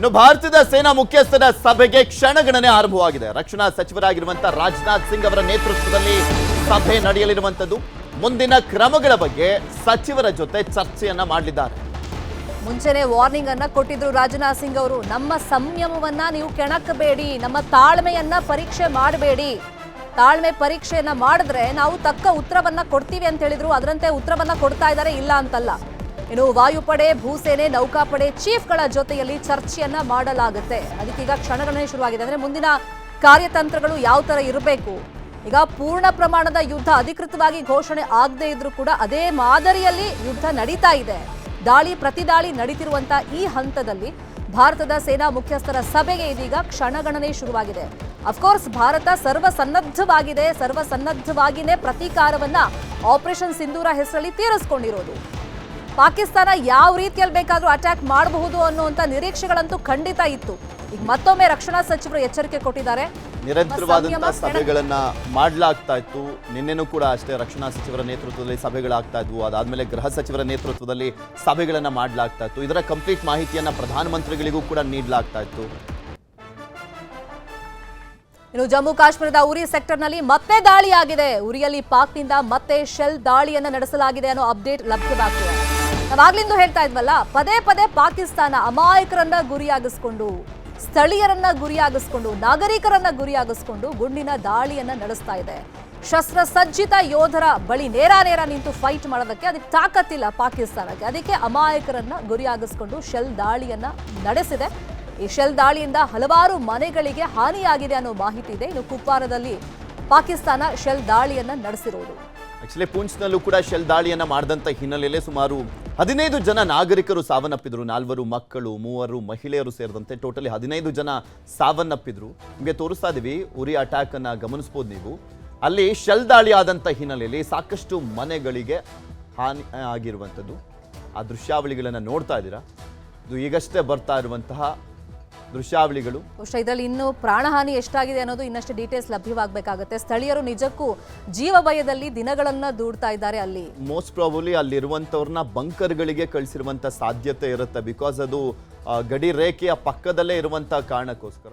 ಇನ್ನು ಭಾರತದ ಸೇನಾ ಮುಖ್ಯಸ್ಥರ ಸಭೆಗೆ ಕ್ಷಣಗಣನೆ ಆರಂಭವಾಗಿದೆ. ರಕ್ಷಣಾ ಸಚಿವರಾಗಿರುವಂತಹ ರಾಜನಾಥ್ ಸಿಂಗ್ ಅವರ ನೇತೃತ್ವದಲ್ಲಿ ಸಭೆ ನಡೆಯಲಿರುವಂತದ್ದು ಮುಂದಿನ ಕ್ರಮಗಳ ಬಗ್ಗೆ ಸಚಿವರ ಜೊತೆ ಚರ್ಚೆಯನ್ನ ಮಾಡಲಿದ್ದಾರೆ. ಮುಂಚೆನೆ ವಾರ್ನಿಂಗ್ ಅನ್ನ ಕೊಟ್ಟಿದ್ರು ರಾಜನಾಥ್ ಸಿಂಗ್ ಅವರು. ನಮ್ಮ ಸಂಯಮವನ್ನ ನೀವು ಕೆಣಕಬೇಡಿ, ನಮ್ಮ ತಾಳ್ಮೆಯನ್ನ ಪರೀಕ್ಷೆ ಮಾಡಬೇಡಿ. ತಾಳ್ಮೆ ಪರೀಕ್ಷೆಯನ್ನ ಮಾಡಿದ್ರೆ ನಾವು ತಕ್ಕ ಉತ್ತರವನ್ನ ಕೊಡ್ತೀವಿ ಅಂತ ಹೇಳಿದ್ರು. ಅದರಂತೆ ಉತ್ತರವನ್ನ ಕೊಡ್ತಾ ಇದ್ದಾರೆ, ಇಲ್ಲ ಅಂತಲ್ಲ. ಇನ್ನು ವಾಯುಪಡೆ, ಭೂಸೇನೆ, ನೌಕಾಪಡೆ ಚೀಫ್ಗಳ ಜೊತೆಯಲ್ಲಿ ಚರ್ಚೆಯನ್ನ ಮಾಡಲಾಗುತ್ತೆ. ಅದಕ್ಕೀಗ ಕ್ಷಣಗಣನೆ ಶುರುವಾಗಿದೆ. ಅಂದ್ರೆ ಮುಂದಿನ ಕಾರ್ಯತಂತ್ರಗಳು ಯಾವ ತರ ಇರಬೇಕು? ಈಗ ಪೂರ್ಣ ಪ್ರಮಾಣದ ಯುದ್ಧ ಅಧಿಕೃತವಾಗಿ ಘೋಷಣೆ ಆಗದೆ ಇದ್ರೂ ಕೂಡ ಅದೇ ಮಾದರಿಯಲ್ಲಿ ಯುದ್ಧ ನಡೀತಾ ಇದೆ. ದಾಳಿ, ಪ್ರತಿದಾಳಿ ನಡೀತಿರುವಂತ ಈ ಹಂತದಲ್ಲಿ ಭಾರತದ ಸೇನಾ ಮುಖ್ಯಸ್ಥರ ಸಭೆಗೆ ಇದೀಗ ಕ್ಷಣಗಣನೆ ಶುರುವಾಗಿದೆ. ಅಫ್ಕೋರ್ಸ್ ಭಾರತ ಸರ್ವಸನ್ನದ್ಧವಾಗಿದೆ. ಸರ್ವಸನ್ನದ್ಧವಾಗಿನೇ ಪ್ರತೀಕಾರವನ್ನ ಆಪರೇಷನ್ ಸಿಂಧೂರ ಹೆಸರಲ್ಲಿ ತೀರಿಸ್ಕೊಂಡಿರೋದು. ಪಾಕಿಸ್ತಾನ ಯಾವ ರೀತಿಯಲ್ಲಿ ಬೇಕಾದರೂ ಅಟ್ಯಾಕ್ ಮಾಡಬಹುದು ಅನ್ನುವಂಥ ನಿರೀಕ್ಷೆಗಳಂತೂ ಖಂಡಿತ ಇತ್ತು. ಈಗ ಮತ್ತೊಮ್ಮೆ ರಕ್ಷಣಾ ಸಚಿವರು ಎಚ್ಚರಿಕೆ ಕೊಟ್ಟಿದ್ದಾರೆ. ನಿರಂತರವಾದಂತಹ ಸಭೆಗಳನ್ನ ಮಾಡಲಾಗ್ತಾ ಇತ್ತು. ನಿನ್ನೆನೂ ಕೂಡ ಅಷ್ಟೇ ರಕ್ಷಣಾ ಸಚಿವರ ನೇತೃತ್ವದಲ್ಲಿ ಸಭೆಗಳಾಗ್ತಾ ಇದ್ವು. ಅದಾದ್ಮೇಲೆ ಗೃಹ ಸಚಿವರ ನೇತೃತ್ವದಲ್ಲಿ ಸಭೆಗಳನ್ನ ಮಾಡಲಾಗ್ತಾ ಇತ್ತು. ಇದರ ಕಂಪ್ಲೀಟ್ ಮಾಹಿತಿಯನ್ನ ಪ್ರಧಾನಮಂತ್ರಿಗಳಿಗೂ ಕೂಡ ನೀಡಲಾಗ್ತಾ ಇತ್ತು. ಇನ್ನು ಜಮ್ಮು ಕಾಶ್ಮೀರದ ಉರಿ ಸೆಕ್ಟರ್ನಲ್ಲಿ ಮತ್ತೆ ದಾಳಿಯಾಗಿದೆ. ಉರಿಯಲ್ಲಿ ಪಾಕ್ನಿಂದ ಮತ್ತೆ ಶೆಲ್ ದಾಳಿಯನ್ನು ನಡೆಸಲಾಗಿದೆ ಅನ್ನೋ ಅಪ್ಡೇಟ್ ಲಭ್ಯವಾಗ್ತಿದೆ. ನಾವಾಗ್ಲಿಂದ ಹೇಳ್ತಾ ಇದ್ವಲ್ಲ, ಪದೇ ಪದೇ ಪಾಕಿಸ್ತಾನ ಅಮಾಯಕರನ್ನ ಗುರಿಯಾಗಿಸ್ಕೊಂಡು, ಸ್ಥಳೀಯರನ್ನ ಗುರಿಯಾಗಿಸ್ಕೊಂಡು, ನಾಗರಿಕರನ್ನ ಗುರಿಯಾಗಿಸ್ಕೊಂಡು ಗುಂಡಿನ ದಾಳಿಯನ್ನ ನಡೆಸ್ತಾ ಇದೆ. ಶಸ್ತ್ರ ಸಜ್ಜಿತ ಯೋಧರ ಬಳಿ ನೇರ ನೇರ ನಿಂತು ಫೈಟ್ ಮಾಡೋದಕ್ಕೆ ಅದಕ್ಕೆ ತಾಕತ್ತಿಲ್ಲ ಪಾಕಿಸ್ತಾನಕ್ಕೆ. ಅದಕ್ಕೆ ಅಮಾಯಕರನ್ನ ಗುರಿಯಾಗಿಸ್ಕೊಂಡು ಶೆಲ್ ದಾಳಿಯನ್ನ ನಡೆಸಿದೆ. ಈ ಶೆಲ್ ದಾಳಿಯಿಂದ ಹಲವಾರು ಮನೆಗಳಿಗೆ ಹಾನಿಯಾಗಿದೆ ಅನ್ನೋ ಮಾಹಿತಿ ಇದೆ. ಇನ್ನು ಕುಪ್ವಾರದಲ್ಲಿ ಪಾಕಿಸ್ತಾನ ಶೆಲ್ ದಾಳಿಯನ್ನ ನಡೆಸಿರುವುದು ಆಕ್ಚುಲಿ ಪೂಂಚ್ನಲ್ಲೂ ಕೂಡ ಶೆಲ್ ದಾಳಿಯನ್ನ ಮಾಡಿದಂಥ ಹಿನ್ನೆಲೆಯಲ್ಲಿ ಸುಮಾರು ಹದಿನೈದು ಜನ ನಾಗರಿಕರು ಸಾವನ್ನಪ್ಪಿದ್ರು. ನಾಲ್ವರು ಮಕ್ಕಳು, ಮೂವರು ಮಹಿಳೆಯರು ಸೇರಿದಂತೆ ಟೋಟಲಿ ಹದಿನೈದು ಜನ ಸಾವನ್ನಪ್ಪಿದ್ರು. ನಿಮಗೆ ತೋರಿಸ್ತಾ ಇದೀವಿ, ಉರಿ ಅಟ್ಯಾಕ್ ಅನ್ನ ಗಮನಿಸಬಹುದು ನೀವು. ಅಲ್ಲಿ ಶೆಲ್ ದಾಳಿ ಆದಂತ ಹಿನ್ನೆಲೆಯಲ್ಲಿ ಸಾಕಷ್ಟು ಮನೆಗಳಿಗೆ ಹಾನಿ ಆಗಿರುವಂಥದ್ದು. ಆ ದೃಶ್ಯಾವಳಿಗಳನ್ನ ನೋಡ್ತಾ ಇದ್ದೀರಾ? ಇದು ಈಗಷ್ಟೇ ಬರ್ತಾ ಇರುವಂತಹ ದೃಶ್ಯಾವಳಿಗಳು. ಬಹುಶಃ ಇದರಲ್ಲಿ ಇನ್ನು ಪ್ರಾಣಹಾನಿ ಎಷ್ಟಾಗಿದೆ ಅನ್ನೋದು ಇನ್ನಷ್ಟು ಡೀಟೇಲ್ಸ್ ಲಭ್ಯವಾಗಬೇಕಾಗುತ್ತೆ. ಸ್ಥಳೀಯರು ನಿಜಕ್ಕೂ ಜೀವ ಭಯದಲ್ಲಿ ದಿನಗಳನ್ನ ದೂಡ್ತಾ ಇದ್ದಾರೆ ಅಲ್ಲಿ. ಮೋಸ್ಟ್ ಪ್ರಾಬಲಿ ಅಲ್ಲಿರುವಂಥವ್ರನ್ನ ಬಂಕರ್ಗಳಿಗೆ ಕಳಿಸಿರುವಂಥ ಸಾಧ್ಯತೆ ಇರುತ್ತೆ. ಬಿಕಾಸ್ ಅದು ಗಡಿ ರೇಖೆಯ ಪಕ್ಕದಲ್ಲೇ ಇರುವಂಥ ಕಾರಣಕ್ಕೋಸ್ಕರ.